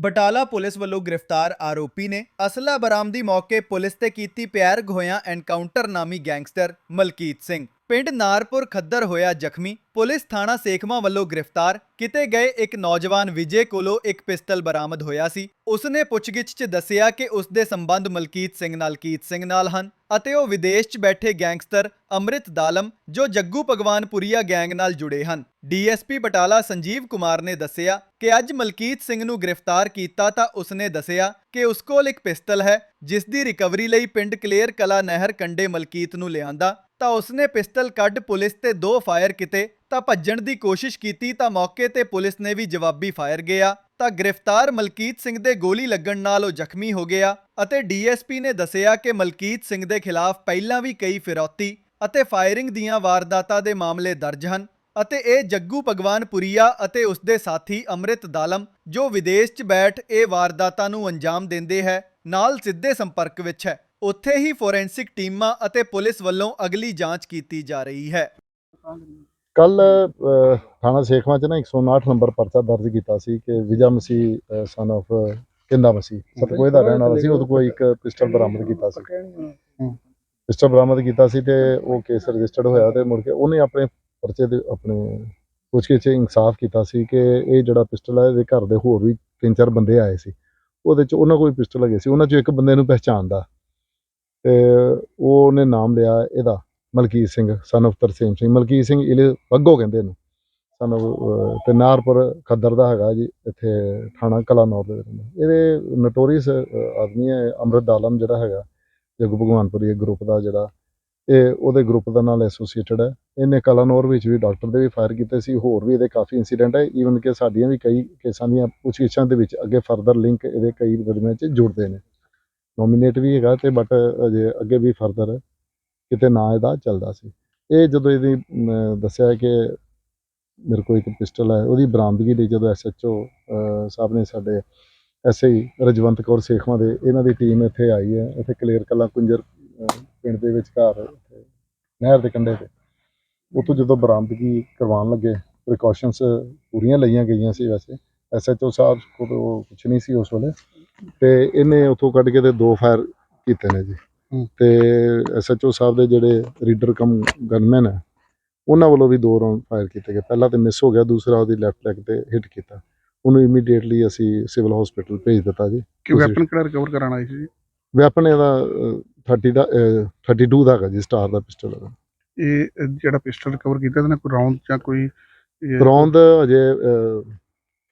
Batala police ਵੱਲੋਂ ਗ੍ਰਿਫਤਾਰ ਆਰੋਪੀ ਨੇ ਅਸਲਾ ਬਰਾਮਦੀ ਮੌਕੇ ਪੁਲਿਸ ਤੇ ਕੀਤੀ ਪਿਆਰ ਗੋਇਆ ਐਨਕਾਊਂਟਰ ਨਾਮੀ ਗੈਂਗਸਟਰ ਮਲਕੀਤ ਸਿੰਘ। ਪਿੰਡ ਨਾਰਪੁਰ ਖੱਦਰ ਹੋਇਆ ਜ਼ਖਮੀ, ਪੁਲਿਸ ਥਾਣਾ ਸੇਖਵਾਂ ਵੱਲੋਂ ਗ੍ਰਿਫਤਾਰ, ਕਿਤੇ ਗਏ ਇੱਕ ਨੌਜਵਾਨ ਵਿਜੇ ਕੋਲੋਂ ਇੱਕ ਪਿਸਤਲ ਬਰਾਮਦ ਹੋਇਆ ਸੀ। ਉਸਨੇ ਪੁੱਛਗਿੱਛ 'ਚ ਦੱਸਿਆ ਕਿ ਉਸ ਦੇ ਸੰਬੰਧ ਮਲਕੀਤ ਸਿੰਘ ਨਾਲ ਕੀਤ ਸਿੰਘ ਨਾਲ ਹਨ ਅਤੇ ਉਹ ਵਿਦੇਸ਼ 'ਚ ਬੈਠੇ ਗੈਂਗਸਟਰ ਅੰਮ੍ਰਿਤ ਦਾਲਮ, ਜੋ ਜੱਗੂ ਭਗਵਾਨਪੁਰੀਆ ਗੈਂਗ ਨਾਲ ਜੁੜੇ ਹਨ। ਡੀਐਸਪੀ ਬਟਾਲਾ ਸੰਜੀਵ ਕੁਮਾਰ ਨੇ ਦੱਸਿਆ ਕਿ ਅੱਜ ਮਲਕੀਤ ਸਿੰਘ ਨੂੰ ਗ੍ਰਿਫਤਾਰ ਕੀਤਾ ਤਾਂ ਉਸਨੇ ਦੱਸਿਆ ਕਿ ਉਸ ਕੋਲ ਇੱਕ ਪਿਸਤਲ ਹੈ, ਜਿਸ ਦੀ ਰਿਕਵਰੀ ਲਈ ਪਿੰਡ ਕਲੇਰ ਕਲਾ ਨਹਿਰ ਕੰਡੇ ਮਲਕੀਤ ਨੂੰ ਲਿਆਂਦਾ ਤਾਂ ਉਸਨੇ ਪਿਸਟਲ ਕੱਢ ਪੁਲਿਸ ਤੇ ਦੋ ਫਾਇਰ ਕੀਤੇ, ਤਾਂ ਭੱਜਣ ਦੀ ਕੋਸ਼ਿਸ਼ ਕੀਤੀ ਤਾਂ ਮੌਕੇ ਤੇ ਪੁਲਿਸ ਨੇ ਵੀ ਜਵਾਬੀ ਫਾਇਰ ਗਿਆ, ਤਾਂ ਗ੍ਰਿਫਤਾਰ ਮਲਕੀਤ ਸਿੰਘ ਦੇ ਗੋਲੀ ਲੱਗਣ ਨਾਲ ਉਹ ਜ਼ਖਮੀ ਹੋ ਗਿਆ ਅਤੇ ਡੀਐਸਪੀ ਨੇ ਦੱਸਿਆ ਕਿ ਮਲਕੀਤ ਸਿੰਘ ਦੇ ਖਿਲਾਫ ਪਹਿਲਾਂ ਵੀ ਕਈ ਫਿਰੌਤੀ ਅਤੇ ਫਾਇਰਿੰਗ ਦੀਆਂ ਵਾਰਦਾਤਾਂ ਦੇ ਮਾਮਲੇ ਦਰਜ ਹਨ ਅਤੇ ਇਹ ਜੱਗੂ ਭਗਵਾਨਪੁਰੀਆ ਅਤੇ ਉਸ ਦੇ ਸਾਥੀ ਅੰਮ੍ਰਿਤ ਦਾਲਮ, ਜੋ ਵਿਦੇਸ਼ 'ਚ ਬੈਠ ਇਹ ਵਾਰਦਾਤਾਂ ਨੂੰ ਅੰਜਾਮ ਦਿੰਦੇ ਹੈ, ਨਾਲ ਸਿੱਧੇ ਸੰਪਰਕ ਵਿੱਚ ਹੈ। ਉੱਥੇ ਹੀ ਫੋਰੈਂਸਿਕ ਟੀਮਾਂ ਅਤੇ ਪੁਲਿਸ ਵੱਲੋਂ ਅਗਲੀ ਜਾਂਚ ਕੀਤੀ ਜਾ ਰਹੀ ਹੈ। ਕੱਲ ਥਾਣਾ ਸੇਖਵਾਂ ਚ ਨਾ 159 ਨੰਬਰ ਪਰਚਾ ਦਰਜ ਕੀਤਾ ਸੀ ਕਿ ਵਿਜਾ ਮਸੀਹ ਸਨ of ਕਿੰਦਾ ਮਸੀਹ, ਸਤਕੋਏ ਦਾ ਰਹਿਣ ਵਾਲਾ ਸੀ, ਉਹਦੇ ਕੋਲ ਇੱਕ ਪਿਸਟਲ ਬਰਾਮਦ ਕੀਤਾ ਸੀ। ਪਿਸਟਲ ਬਰਾਮਦ ਕੀਤਾ ਸੀ ਤੇ ਉਹ ਕੇਸ ਰਜਿਸਟਰਡ ਹੋਇਆ ਤੇ ਮੁੜ ਕੇ ਉਹਨੇ ਆਪਣੇ ਪਰਚੇ ਦੇ, ਆਪਣੇ ਪੁੱਛਗਿੱਛ ਇਨਸਾਫ ਕੀਤਾ ਸੀ ਕਿ ਇਹ ਜਿਹੜਾ ਪਿਸਟਲ ਹੈ ਇਹਦੇ ਘਰ ਦੇ ਹੋਰ ਵੀ ਤਿੰਨ ਚਾਰ ਬੰਦੇ ਆਏ ਸੀ। ਉਹਦੇ ਚ ਉਹਨਾਂ ਕੋਲ ਪਿਸਟਲ ਹੈਗੇ ਸੀ, ਉਹਨਾਂ ਚੋਂ ਇੱਕ ਬੰਦੇ ਨੂੰ ਪਹਿਚਾਣਦਾ। ਤੇ ਉਹ ਉਹਨੇ ਨਾਮ ਲਿਆ ਇਹਦਾ ਮਲਕੀਤ ਸਿੰਘ ਸਨ of ਤਰਸੇਮ ਸਿੰਘ। ਮਲਕੀਤ ਸਿੰਘ ਇਲੇ ਬੱਗੋ ਕਹਿੰਦੇ ਇਹਨੂੰ। ਸਨ of, ਤੇ ਨਾਰਪੁਰ ਖੱਦਰ ਦਾ ਹੈਗਾ ਜੀ ਇੱਥੇ ਥਾਣਾ ਕਲਾਨੌਰ ਦੇ ਵਿੱਚ। ਇਹਦੇ ਨਟੋਰੀਅਸ ਆਦਮੀ ਹੈ ਅੰਮ੍ਰਿਤ ਆਲਮ ਜਿਹੜਾ ਹੈਗਾ ਜਗ ਭਗਵਾਨਪੁਰੀ ਗਰੁੱਪ ਦਾ ਜਿਹੜਾ। ਇਹ ਉਹਦੇ ਗਰੁੱਪ ਦਾ ਨਾਲ ਐਸੋਸੀਏਟਡ ਹੈ। ਇਹਨੇ ਕਲਾਨੌਰ ਵਿੱਚ ਵੀ ਡਾਕਟਰ ਦੇ ਵੀ ਫਾਇਰ ਕੀਤੇ ਸੀ ਹੋਰ ਵੀ ਇਹਦੇ ਕਾਫੀ ਇਨਸੀਡੈਂਟ ਹੈ। ਈਵਨ ਕਿ ਸਾਡੀਆਂ ਵੀ ਕਈ ਕੇਸਾਂ ਦੀਆਂ ਪੁੱਛਗਿੱਛਾਂ ਦੇ ਵਿੱਚ ਅੱਗੇ ਫਰਦਰ ਲਿੰਕ ਇਹਦੇ ਕਈ ਮੁਕੱਦਮਿਆਂ 'ਚ ਜੁੜਦੇ ਨੇ। ਨੋਮੀਨੇਟ ਵੀ ਹੈਗਾ ਤੇ ਬਟ ਅਜੇ ਅੱਗੇ ਵੀ ਫਰਦਰ ਕਿਤੇ ਨਾ ਇਹਦਾ ਚੱਲਦਾ ਸੀ। ਇਹ ਜਦੋਂ ਇਹਦੀ ਦੱਸਿਆ ਕਿ ਮੇਰੇ ਕੋਲ ਇੱਕ ਪਿਸਟਲ ਹੈ, ਉਹਦੀ ਬਰਾਮਦਗੀ ਲਈ ਜਦੋਂ ਐਸਐਚਓ ਸਾਹਿਬ ਨੇ ਸਾਡੇ ਐਸਆਈ ਰਜਵੰਤ ਕੌਰ ਸੇਖਵਾਂ ਦੇ ਇਹਨਾਂ ਦੀ ਟੀਮ ਇੱਥੇ ਆਈ ਹੈ, ਇੱਥੇ ਕਲੇਰ ਕਲਾਂ ਕੁੰਜਰ ਪਿੰਡ ਦੇ ਵਿਚਕਾਰ ਇੱਥੇ ਨਹਿਰ ਦੇ ਕੰਢੇ ਤੇ। ਉੱਥੋਂ ਜਦੋਂ ਬਰਾਮਦਗੀ ਕਰਵਾਉਣ ਲੱਗੇ ਪ੍ਰੀਕਾਸ਼ਨਸ ਪੂਰੀਆਂ ਲਈਆਂ ਗਈਆਂ ਸੀ ਵੈਸੇ ਐਸਐਚਓ ਸਾਹਿਬ ਕੋਲ ਉਹ ਕੁਛ ਨਹੀਂ ਸੀ ਉਸ ਵੇਲੇ। ਤੇ ਇਹਨੇ ਉੱਥੋਂ ਕੱਢ ਕੇ ਤੇ ਦੋ ਫਾਇਰ ਕੀਤੇ ਨੇ ਜੀ। ਤੇ ਐਸਐਚਓ ਸਾਹਿਬ ਦੇ ਜਿਹੜੇ ਰੀਡਰ ਕਮ ਗਨਮੈਨ ਹੈ ਉਹਨਾਂ ਵੱਲੋਂ ਵੀ ਦੋ ਰਾਉਂਡ ਫਾਇਰ ਕੀਤੇ ਗਏ। ਪਹਿਲਾ ਤੇ ਮਿਸ ਹੋ ਗਿਆ ਦੂਸਰਾ ਉਹਦੀ ਲੈਫਟ ਲੈਗ ਤੇ ਹਿੱਟ ਕੀਤਾ। ਉਹਨੂੰ ਇਮੀਡੀਏਟਲੀ ਅਸੀਂ ਸਿਵਲ ਹਸਪੀਟਲ ਭੇਜ ਦਿੱਤਾ ਜੀ। ਕਿ ਵੈਪਨ ਕਿਹੜਾ ਰਿਕਵਰ ਕਰਾਉਣਾ ਆਈ ਸੀ ਜੀ? ਵੈਪਨ ਇਹਦਾ ਅਹ, 30 ਦਾ ਅਹ, 32 ਦਾ ਹੈਗਾ ਜੀ ਸਟਾਰ ਦਾ ਪਿਸਟਲ ਹੈਗਾ ਇਹ ਜਿਹੜਾ ਪਿਸਟਲ ਰਿਕਵਰ ਕੀਤਾ ਇਹਦੇ ਨਾਲ ਕੋਈ ਰਾਉਂਡ ਜਾਂ ਕੋਈ ਰੌਂਦ ਅਜੇ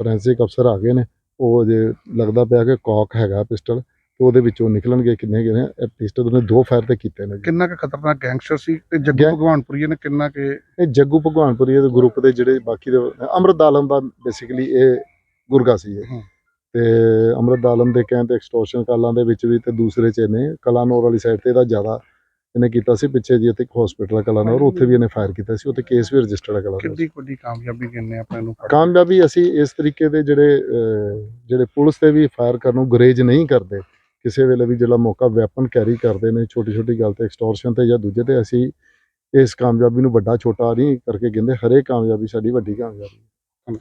ਫੋਰੈਂਸਿਕ ਅਫਸਰ ਆ ਗਏ ਨੇ। ਉਹ ਅਜੇ ਲੱਗਦਾ ਪਿਆ ਕਿ ਕੌਕ ਹੈਗਾ ਪਿਸਟਲ ਤੇ ਉਹਦੇ ਵਿੱਚੋਂ ਨਿਕਲਣਗੇ ਕਿੰਨੇ ਕਿੰਨੇ ਇਹ ਪਿਸਟਲ ਉਹਨੇ ਦੋ ਫਾਇਰ ਤੇ ਕੀਤੇ ਨੇ ਜੀ ਕਿੰਨਾ ਕੁ ਖਤਰਨਾਕ ਗੈਂਗਸਟਰ ਸੀ ਤੇ ਜੱਗੂ ਗੈਂ- ਭਗਵਾਨਪੁਰੀ ਨੇ ਕਿੰਨਾ ਕਿ ਇਹ ਜੱਗੂ ਭਗਵਾਨਪੁਰੀ ਦੇ ਗਰੁੱਪ ਦੇ ਜਿਹੜੇ ਬਾਕੀ ਦੇ ਅਮਰਤ ਆਲਮ ਦਾ ਬੇਸਿਕਲੀ ਇਹ ਗੁਰਗਾ ਸੀ ਇਹ। ਤੇ ਅਮਰਤ ਆਲਮ ਦੇ ਕਹਿਣ ਤੇ ਐਕਸਟੋਰਸ਼ਨ ਕਾਲਾਂ ਦੇ ਵਿੱਚ ਵੀ ਤੇ ਦੂਸਰੇ ਚ ਇਹਨੇ ਕਲਾਨੌਰ ਵਾਲੀ ਸਾਈਡ ਤੇ ਇਹਦਾ ਜ਼ਿਆਦਾ ਇਹਨੇ ਕੀਤਾ ਸੀ ਪਿੱਛੇ ਜੀ ਇੱਥੇ ਇੱਕ ਹਸਪੀਟਲ ਕਲਾਨੌਰ ਉੱਥੇ ਵੀ ਇਹਨੇ ਫਾਇਰ ਕੀਤਾ ਸੀ ਉੱਥੇ ਕੇਸ ਵੀ ਰਜਿਸਟਰਡ ਹੈ ਕਲਾਨੌਰ ਕਿੰਨੀ ਵੱਡੀ ਕਾਮਯਾਬੀ ਕਿੰਨੇ ਆਪਾਂ ਇਹਨੂੰ ਕਾਮਯਾਬੀ ਅਸੀਂ ਇਸ ਤਰੀਕੇ ਦੇ ਜਿਹੜੇ ਜਿਹੜੇ ਪੁਲਿਸ ਤੇ ਵੀ ਫਾਇਰ ਕਰਨ ਨੂੰ ਗੁਰੇਜ ਨਹੀਂ ਕਰਦੇ ਕਿਸੇ ਵੇਲੇ ਵੀ ਜਿਹੜਾ ਮੌਕਾ ਵੈਪਨ ਕੈਰੀ ਕਰਦੇ ਨੇ ਛੋਟੀ ਛੋਟੀ ਗੱਲ ਤੇ ਐਕਸਟੋਰਸ਼ਨ ਤੇ ਜਾਂ ਦੂਜੇ ਤੇ ਅਸੀਂ ਇਸ ਕਾਮਯਾਬੀ ਨੂੰ ਵੱਡਾ ਛੋਟਾ ਨਹੀਂ ਕਰਕੇ ਕਹਿੰਦੇ ਹਰੇਕ ਕਾਮਯਾਬੀ ਸਾਡੀ ਵੱਡੀ ਕਾਮਯਾਬੀ